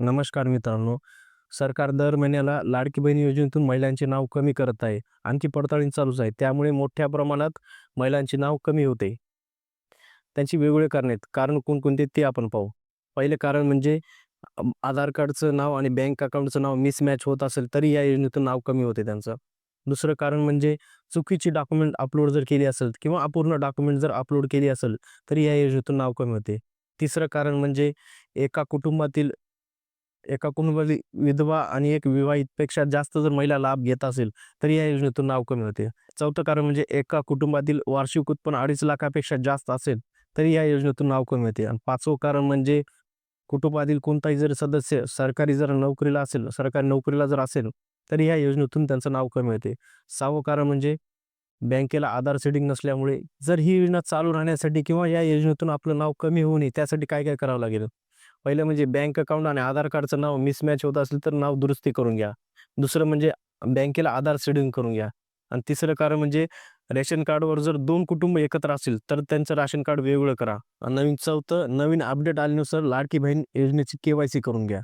नमस्कार मित्रांनो. सरकार दर महिन्याला लाडकी बहीण योजनेतून महिलांचे नाव कमी करत आहे आणखी पडताळणी चालूच आहे. त्यामुळे मोठ्या प्रमाणात महिलांचे नाव कमी होते. त्यांची वेगवेगळे कारण आहेत. कारण कोणकोणते ते आपण पाहू. पहिले कारण म्हणजे आधार कार्डचं नाव आणि बँक अकाउंटचं नाव मिसमॅच होत असेल तरी या योजनेतून नाव कमी होते त्यांचं. दुसरं कारण म्हणजे चुकीची डॉक्युमेंट अपलोड जर केली असेल किंवा अपूर्ण डॉक्युमेंट जर अपलोड केली असेल तरी या योजनेतून नाव कमी होते. तिसरं कारण म्हणजे एका कुटुंबातील एका कुटुंबातील विधवा आणि एक विवाहितपेक्षा जास्त जर महिला लाभ घेत असेल तर या योजनेतून नाव कमी होते. चौथं कारण म्हणजे एका कुटुंबातील वार्षिक उत्पन्न अडीच लाखापेक्षा जास्त असेल तरी या योजनेतून नाव कमी होते. आणि पाचवं कारण म्हणजे कुटुंबातील कोणताही जर सदस्य सरकारी जर नोकरीला असेल सरकारी नोकरीला जर असेल तरी या योजनेतून त्यांचं नाव कमी होते. सहावं कारण म्हणजे बँकेला आधार सेटिंग नसल्यामुळे जर ही योजना चालू राहण्यासाठी किंवा या योजनेतून आपलं नाव कमी होऊ नये त्यासाठी काय काय करावं लागेल? पहिलं म्हणजे बँक अकाउंट आणि आधार कार्डचं नाव मिसमॅच होत असेल तर नाव दुरुस्ती करून घ्या. दुसरं म्हणजे बँकेला आधार सेटिंग करून घ्या. आणि तिसरं कारण म्हणजे रेशन कार्डवर जर दोन कुटुंब एकत्र असतील तर त्यांचं राशन कार्ड वेगळं करा. आणि नवीन चौथं नवीन अपडेट आल्यानुसार लाडकी बहीण योजनेची के करून घ्या.